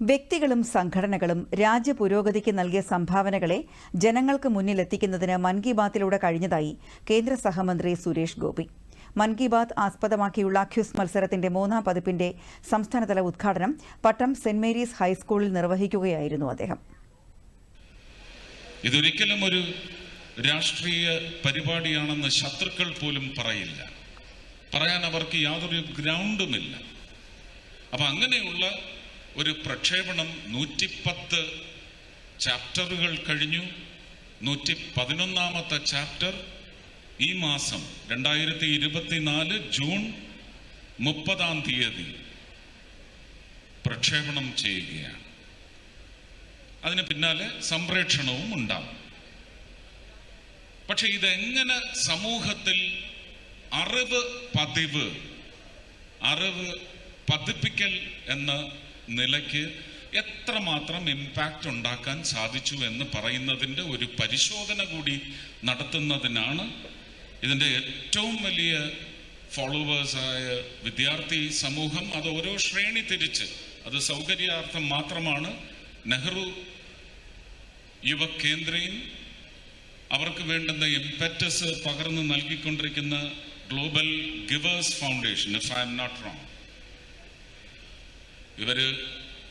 വ്യക്തികളും സംഘടനകളും രാജ്യപുരോഗതിക്ക് നൽകിയ സംഭാവനകളെ ജനങ്ങൾക്ക് മുന്നിലെത്തിക്കുന്നതിന് മൻ കി ബാത്തിലൂടെ കഴിഞ്ഞതായി കേന്ദ്ര സഹമന്ത്രി സുരേഷ് ഗോപി. മൻ കി ബാത് ആസ്പദമാക്കിയുള്ള ക്യൂസ് മത്സരത്തിന്റെ മൂന്നാം പതിപ്പിന്റെ സംസ്ഥാനതല ഉദ്ഘാടനം പട്ടം സെന്റ് മേരീസ് ഹൈസ്കൂളിൽ നിർവഹിക്കുകയായിരുന്നു അദ്ദേഹം. ഇതൊരിക്കലും ഒരു രാഷ്ട്രീയ പരിപാടിയാണെന്ന് ശത്രുക്കൾ പോലും പറയില്ല. പറയാൻ അവർക്ക് യാതൊരു ഗ്രൗണ്ടുമില്ല അപ്പൊ അങ്ങനെയുള്ള ഒരു പ്രക്ഷേപണം നൂറ്റിപ്പത്ത് ചാപ്റ്ററുകൾ കഴിഞ്ഞു. നൂറ്റി പതിനൊന്നാമത്തെ ചാപ്റ്റർ ഈ മാസം രണ്ടായിരത്തി ഇരുപത്തിനാല് ജൂൺ മുപ്പതാം തീയതി പ്രക്ഷേപണം ചെയ്യുകയാണ്. അതിന് പിന്നാലെ സംപ്രേഷണവും ഉണ്ടാവും. പക്ഷെ ഇതെങ്ങനെ സമൂഹത്തിൽ അറിവ് പതിവ് അറിവ് പതിപ്പിക്കൽ എന്ന നിലയ്ക്ക് എത്രമാത്രം ഇമ്പാക്റ്റ് ഉണ്ടാക്കാൻ സാധിച്ചു എന്ന് പറയുന്നതിന്റെ ഒരു പരിശോധന കൂടി നടത്തുന്നതിനാണ് ഇതിന്റെ ഏറ്റവും വലിയ ഫോളോവേഴ്സായ വിദ്യാർത്ഥി സമൂഹം അത് ഓരോ ശ്രേണി തിരിച്ച് അത് സൗകര്യാർത്ഥം മാത്രമാണ്. നെഹ്റു യുവകേന്ദ്രയും അവർക്ക് വേണ്ടുന്ന ഇമ്പറ്റസ് പകർന്നു നൽകിക്കൊണ്ടിരിക്കുന്ന global givers foundation if I'm not wrong ഇവർ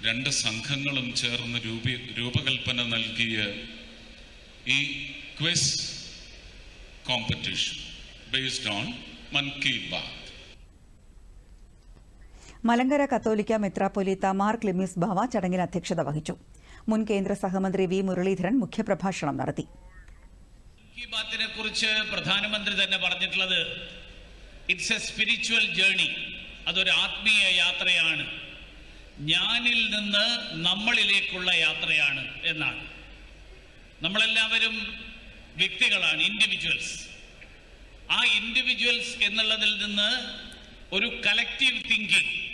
രണ്ട് സംഘങ്ങളും ചേർന്ന് രൂപ രൂപകൽപ്പന നൽകിയ ഈ ക്വിസ് കോമ്പറ്റീഷൻ ബേസ്ഡ് ഓൺ മൻ കി ബാത്ത് മലങ്കര കത്തോലിക്ക മെത്രാപ്പൊലീത്ത മാർ ക്ലിമിസ് ബാവ ചടങ്ങിൽ അധ്യക്ഷത വഹിച്ചു. മുൻ കേന്ദ്ര സഹമന്ത്രി വി മുരളീധരൻ മുഖ്യപ്രഭാഷണം നടത്തി. ബാത്തിനെ കുറിച്ച് പ്രധാനമന്ത്രി തന്നെ പറഞ്ഞിട്ടുള്ളത് ഇറ്റ്സ് എ സ്പിരിച്വൽ ജേണി അതൊരു ആത്മീയ യാത്രയാണ്. ഞാനിൽ നിന്ന് നമ്മളിലേക്കുള്ള യാത്രയാണ് എന്നാണ്. നമ്മളെല്ലാവരും വ്യക്തികളാണ് ഇൻഡിവിജ്വൽസ് ആ ഇൻഡിവിജ്വൽസ് എന്നുള്ളതിൽ നിന്ന് ഒരു കലക്റ്റീവ് തിങ്കിങ്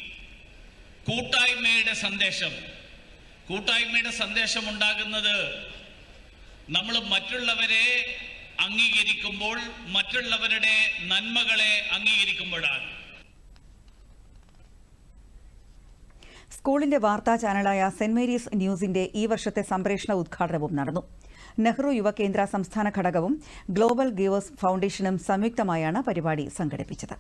കൂട്ടായ്മയുടെ സന്ദേശം. കൂട്ടായ്മയുടെ സന്ദേശം ഉണ്ടാകുന്നത് നമ്മൾ മറ്റുള്ളവരെ അംഗീകരിക്കുമ്പോൾ മറ്റുള്ളവരുടെ നന്മകളെ അംഗീകരിക്കുമ്പോഴാണ്. സ്കൂളിന്റെ വാർത്താ ചാനലായ സെന്റ് മേരീസ് ന്യൂസിന്റെ ഈ വർഷത്തെ സംപ്രേഷണ ഉദ്ഘാടനവും നടന്നു. നെഹ്റു യുവകേന്ദ്ര സംസ്ഥാന ഘടകവും ഗ്ലോബൽ ഗീവേഴ്സ് ഫൗണ്ടേഷനും സംയുക്തമായാണ് പരിപാടി സംഘടിപ്പിച്ചത്.